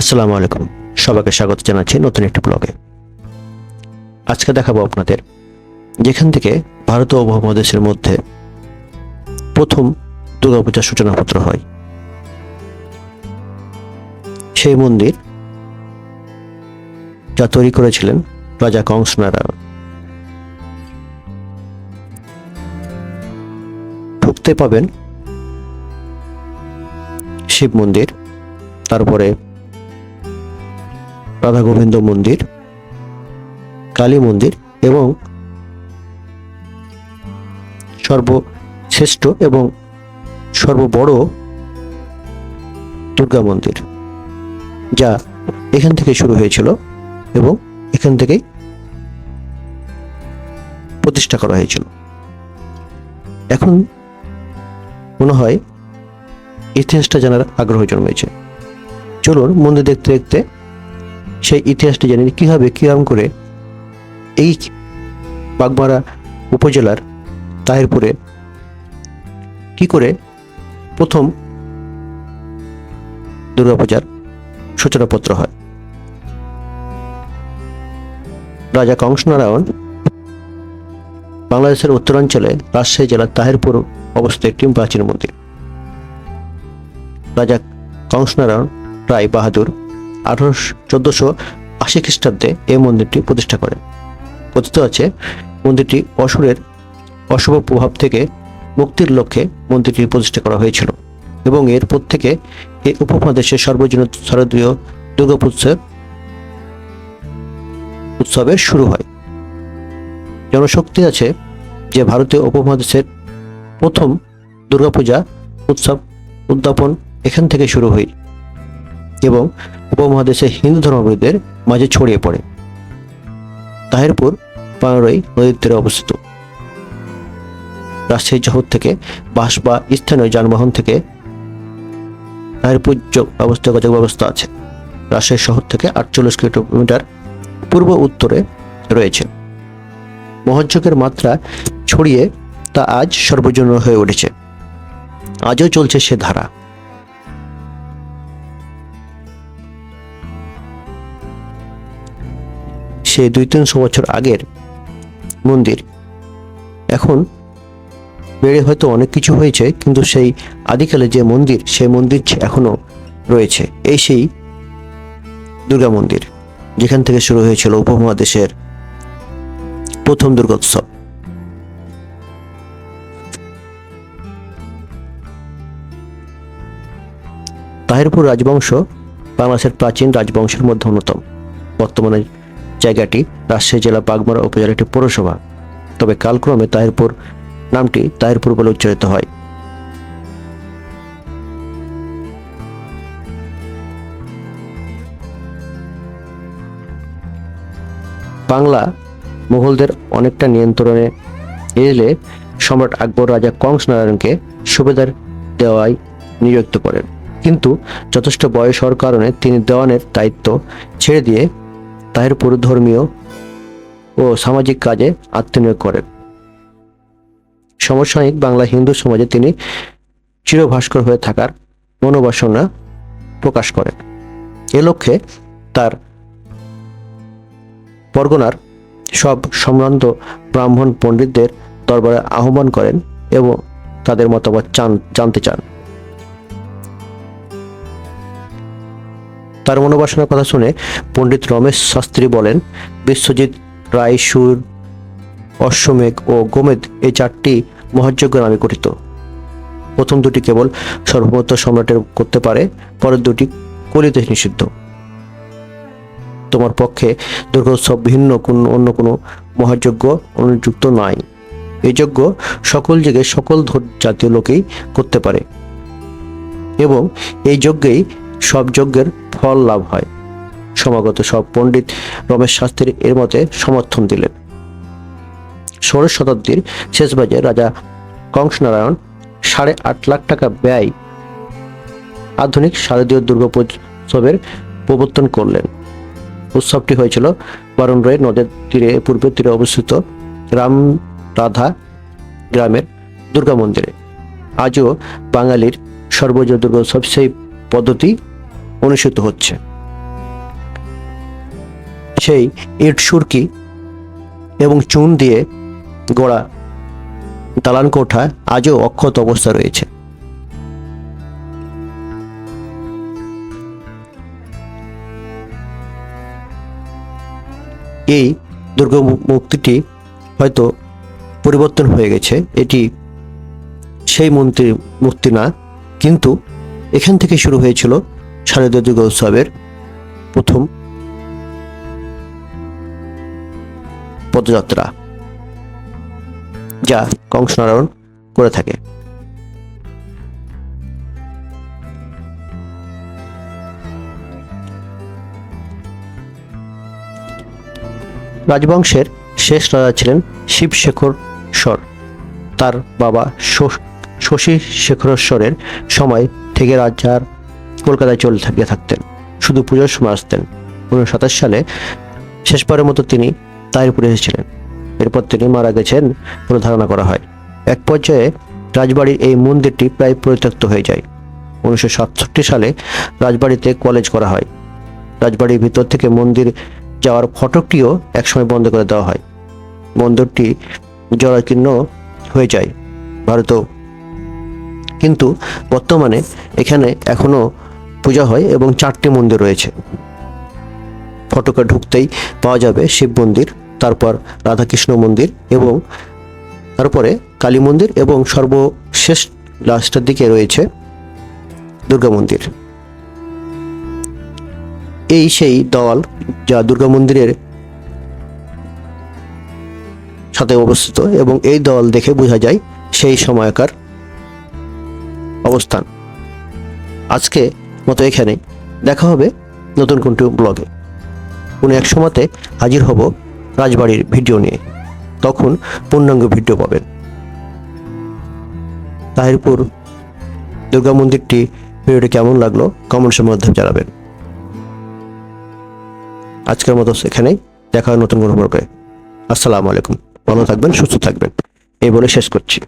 আসসালামু আলাইকুম। সবাইকে স্বাগত জানাচ্ছি নতুন একটি ব্লগে। আজকে দেখাবো আপনাদের যেখান থেকে ভারত ও উপমহাদেশের মধ্যে প্রথম দুর্গাপূজার সূচনাপত্র হয়। সেই মন্দির যা তৈরি করেছিলেন রাজা কংস নারায়ণ ঢুকতে পাবেন শিব মন্দির, তারপরে রাধা গোবিন্দ মন্দির, কালী মন্দির এবং সর্বশ্রেষ্ঠ এবং সর্ববড় দুর্গা মন্দির, যা এখান থেকে শুরু হয়েছিল এবং এখান থেকেই প্রতিষ্ঠা করা হয়েছিল। এখন মনে হয় ইতিহাসটা জানার আগ্রহ জন্মেছে। চলুন মন্দির দেখতে দেখতে সেই ইতিহাসটি জানি কীভাবে কীরকম করে এই বাগমারা উপজেলার তাহিরপুরে কি করে প্রথম দুর্গাপূজার সূচনাপত্র হয়? রাজা কংসনারায়ণ বাংলাদেশের উত্তরাঞ্চলে রাজশাহী জেলার তাহিরপুর অবস্থিত একটি প্রাচীন মন্দির। রাজা কংসনারায়ণ রায় বাহাদুর আঠারোশো, চোদ্দশো আশি খ্রিস্টাব্দে এই মন্দিরটি প্রতিষ্ঠা করেন। কথিত আছে, মন্দিরটি অসুরের অশুভ প্রভাব থেকে মুক্তির লক্ষ্যে মন্দিরটি প্রতিষ্ঠা করা হয়েছিল এবং এরপর থেকে এই উপমহাদেশের সর্বজনীন শারদীয় দুর্গাপুজোর উৎসবের শুরু হয়। জনশক্তি আছে যে ভারতীয় উপমহাদেশের প্রথম দুর্গাপূজা উৎসব উদ্যাপন এখান থেকে শুরু হয় এবং উপমহাদেশে হিন্দু ধর্মাবলীদের মাঝে ছড়িয়ে পড়ে। তাহিরপুর পানারই নদীর তীরে অবস্থিত। রাজশাহী শহর থেকে বাস বা স্থানীয় যানবাহন থেকে তাহিরপুর ব্যবস্থা যোগাযোগ ব্যবস্থা আছে। রাজশাহী শহর থেকে আটচল্লিশ কিলোমিটার পূর্ব উত্তরে রয়েছে। মহোৎসবের মাত্রা ছড়িয়ে তা আজ সর্বজনীন হয়ে উঠেছে। আজও চলছে সে ধারা। সে দুই তিনশো বছর আগের মন্দির। এখন বেড়ে হয়তো অনেক কিছু হয়েছে, কিন্তু সেই আদিকালে যে মন্দির, সেই মন্দির এখনও রয়েছে, এই সেই দুর্গা মন্দির, যেখান থেকে শুরু হয়েছিল উপমহাদেশের প্রথম দুর্গোৎসব। তাহিরপুর রাজবংশ বাংলাদেশের প্রাচীন রাজবংশের মধ্যে অন্যতম। বর্তমানে জায়গাটি রাজশাহী জেলা বাগমারা উপজেলার একটি পৌরসভা। তবে কালক্রমে তাহিরপুর নামটি তাহিরপুর বলে উচ্চারিত হয়। বাংলা মুঘলদের অনেকটা নিয়ন্ত্রণে এলে সম্রাট আকবর রাজা কংস নারায়ণকে সুবেদার দেওয়ায় নিযুক্ত করেন। কিন্তু যথেষ্ট বয়স হওয়ার কারণে তিনি দেওয়ানের দায়িত্ব ছেড়ে দিয়ে তাহিরপুর ধর্মীয় ও সামাজিক কাজে আত্মনিয়োগ করেন সমসাময়িক বাংলা হিন্দু সমাজে তিনি চিরভাস্কর হয়ে থাকার মনোবাসনা প্রকাশ করেন। এ লক্ষ্যে তার পরগনার সব সম্ভ্রান্ত ব্রাহ্মণ পণ্ডিতদের দরবারে আহ্বান করেন এবং তাদের মতামত জানতে চান। তার মনোবাসনার কথা শুনে পণ্ডিত রমেশ শাস্ত্রী বলেন, বিশ্বজিৎ রায়, সুর, অশ্বমেঘ ও গোমেদ এই চারটি মহাযজ্ঞ নামে গঠিত। প্রথম দুটি কেবল সর্বমত সম্রাটের করতে পারে, পরের দুটি কলিতে নিষিদ্ধ। তোমার পক্ষে দুর্গোৎসব ভিন্ন, কোন, অন্য কোনো মহাযজ্ঞ অনুযুক্ত নাই। এই যজ্ঞ সকল যুগে সকল জাতীয় লোকেই করতে পারে এবং এই যজ্ঞেই সব যজ্ঞের ফল লাভ হয়। সমাগত সব পণ্ডিত রমেশ শাস্ত্রী এর মতে সমর্থন দিলেন। ষোড়শ শতাব্দীর শেষ বাজে রাজা কংসনারায়ণ সাড়ে আট লাখ টাকা ব্যয় আধুনিক শারদীয় দুর্গোৎসবের প্রবর্তন করলেন। উৎসবটি হয়েছিল বারণরয় নদের তীরে, পূর্বের তীরে অবস্থিত রাম রাধা গ্রামের দুর্গা মন্দিরে। আজও বাঙালির সর্বজনীয় দুর্গোৎসব সেই পদ্ধতি অনুষ্ঠিত হচ্ছে। সেই ইট সুরকি এবং চুন দিয়ে গড়া দালান কোঠা আজও অক্ষত অবস্থা রয়েছে। এই দুর্গা মূ- মূর্তিটি হয়তো পরিবর্তন হয়ে গেছে, এটি সেই মন্ত্রী মূর্তি না, কিন্তু এখান থেকে শুরু হয়েছিল শারদীয় দুর্গা উৎসবের প্রথম পদযাত্রা, যা কংসনারায়ণ করে থাকে। রাজবংশের শেষ রাজা ছিলেন শিবশেখর স্বর তার বাবা শশী শেখরেশ্বরের সময় থেকে রাজার কলকাতায় চলে থাকিয়ে থাকতেন। শুধু পুজোর সময় আসতেন। উনিশশো সাতাশ সালে শেষবারের মতো তিনি তাহিরপুরে এসেছিলেন। এরপর তিনি মারা গেছেন বলে ধারণা করা হয়। এক পর্যায়ে রাজবাড়ির এই মন্দিরটি প্রায় পরিত্যক্ত হয়ে যায়। উনিশশো সাতষট্টি সালে রাজবাড়িতে কলেজ করা হয়। রাজবাড়ির ভিতর থেকে মন্দির যাওয়ার ফটকটিও একসময় বন্ধ করে দেওয়া হয়। মন্দিরটি জরাকীর্ণ হয়ে যায়। ভারতেও কিন্তু বর্তমানে এখানে এখনও পূজা হয় এবং চারটি মন্দির রয়েছে। ফটকে ঢুকতেই পাওয়া যাবে শিব মন্দির, তারপর রাধাকৃষ্ণ মন্দির এবং তারপরে কালী মন্দির এবং সর্বশেষ লাস্টের দিকে রয়েছে দুর্গা মন্দির। এই সেই দেওয়াল যা দুর্গা মন্দিরের সাথে অবস্থিত এবং এই দেওয়াল দেখে বোঝা যায় সেই সময়কার অবস্থান। আজকে মতো এখানে দেখা হবে নতুন কোনটি ব্লগে। কোনো এক সময়তে হাজির হব রাজবাড়ির ভিডিও নিয়ে। তখন পূর্ণাঙ্গ ভিডিও পাবেন। তাহিরপুর দুর্গা মন্দিরটি ভিডিওটি কেমন লাগল কমেন্টসের মাধ্যমে জানাবেন। আজকের মতো এখানেই দেখা হয় নতুন কোনো ব্লগে। আসসালামু আলাইকুম। ভালো থাকবেন, সুস্থ থাকবেন। এই বলে শেষ করছি।